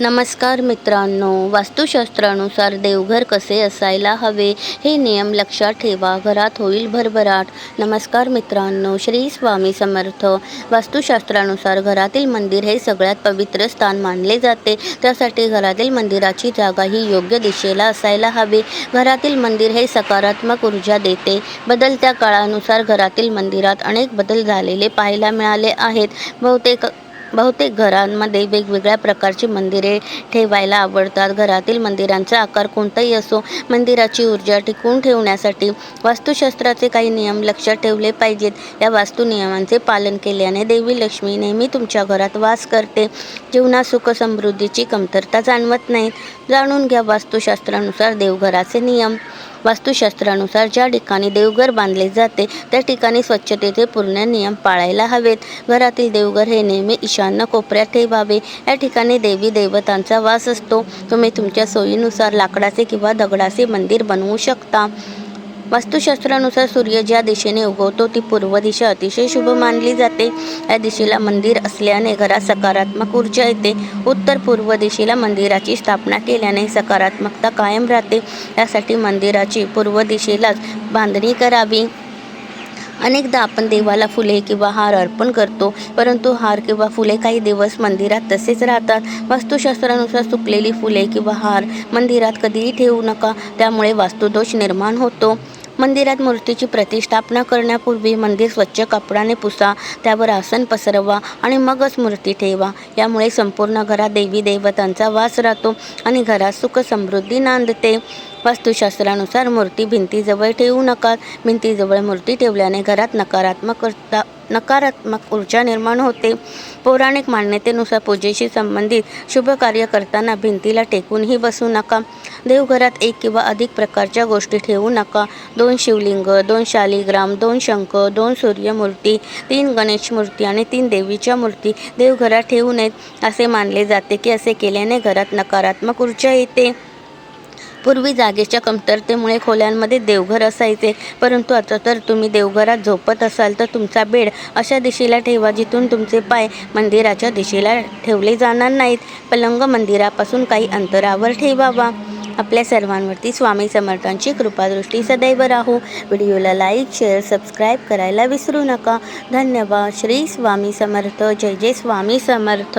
नमस्कार मित्रांनो वास्तुशास्त्रानुसार देवघर कसे असायला हवे हे नियम लक्षात ठेवा घरात होईल भरभराट. नमस्कार मित्रांनो श्री स्वामी समर्थ. वास्तुशास्त्रानुसार घरातील मंदिर हे सगळ्यात पवित्र स्थान मानले जाते. त्यासाठी घरातील मंदिराची जागा ही योग्य दिशेला असायला हवी. घरातील मंदिर हे सकारात्मक ऊर्जा देते. बदलत्या काळानुसार घरातील मंदिरात अनेक बदल झालेले पाहायला मिळाले आहेत. बहुतेक बहुतेक घरांमध्ये वेगवेगळ्या प्रकारची मंदिरे ठेवायला आवडतात. घरातील मंदिरांचा आकार कोणताही असो मंदिराची ऊर्जा टिकवून ठेवण्यासाठी वास्तुशास्त्राचे काही नियम लक्षात ठेवले पाहिजेत. या वास्तू नियमांचे पालन केल्याने देवी लक्ष्मी नेहमी तुमच्या घरात वास करते. जीवनात सुख समृद्धीची कमतरता जाणवत नाही जाणून घ्या वास्तुशास्त्रानुसार देवघराचे नियम. वास्तुशास्त्रानुसार ज्या ठिकाणी देवघर बांधले जाते त्या ठिकाणी स्वच्छतेचे पूर्ण नियम पाळायला हवेत. घरातील देवघर हे नेहमी ईशान्य कोपऱ्यात ठेवावे. या ठिकाणी देवी देवतांचा वास असतो. तुम्ही तुमच्या सोयीनुसार लाकडाचे किंवा दगडाचे मंदिर बनवू शकता. वास्तुशास्त्रानुसार सूर्य ज्या दिशेने उगवतो ती पूर्व दिशा अतिशय शुभ मानली जाते. या दिशेला मंदिर असल्याने घरात सकारात्मक ऊर्जा येते. उत्तर पूर्व दिशेला मंदिराची स्थापना केल्याने सकारात्मकता कायम राहते. यासाठी मंदिराची पूर्व दिशेलाच बांधणी करावी. अनेकदा आपण देवाला फुले किंवा हार अर्पण करतो परंतु हार किंवा फुले काही दिवस मंदिरात तसेच राहतात. वास्तुशास्त्रानुसार सुकलेली फुले किंवा हार मंदिरात कधीही ठेवू नका त्यामुळे वास्तुदोष निर्माण होतो. मंदिरात मूर्तीची प्रतिष्ठापना करण्यापूर्वी मंदिर स्वच्छ कपडाने पुसा त्यावर आसन पसरवा आणि मगच मूर्ती ठेवा. यामुळे संपूर्ण घरात देवी देवतांचा वास राहतो आणि घरात सुख समृद्धी नांदते. वास्तुशास्त्रानुसार मूर्ती भिंतीजवळ ठेवू नका. भिंतीजवळ मूर्ती ठेवल्याने घरात नकारात्मक नकारात्मक ऊर्जा निर्माण होते. पौराणिक मान्यतेनुसार पूजेशी संबंधित शुभ कार्य करताना भिंतीला टेकूनही बसू नका. देवघरात एक किंवा अधिक प्रकारच्या गोष्टी ठेवू नका. दोन शिवलिंग दोन शालिग्राम दोन शंख दोन सूर्यमूर्ती तीन गणेश मूर्ती आणि तीन देवीच्या मूर्ती देवघरात ठेवू नयेत. असे मानले जाते की असे केल्याने घरात नकारात्मक ऊर्जा येते. पूर्वी जागेच्या कमतरतेमुळे खोल्यांमध्ये देवघर असायचे. परंतु आता तर तुम्ही देवघरात झोपत असाल तर तुमचा बेड अशा दिशेला ठेवा जिथून तुमचे पाय मंदिराच्या दिशेला ठेवले जाणार नाहीत. पलंग मंदिरापासून काही अंतरावर ठेवावा. आपल्या सर्वांवरती स्वामी समर्थांची कृपादृष्टी सदैव राहू. व्हिडिओला लाईक शेअर सबस्क्राईब करायला विसरू नका. धन्यवाद. श्री स्वामी समर्थ. जय जय स्वामी समर्थ.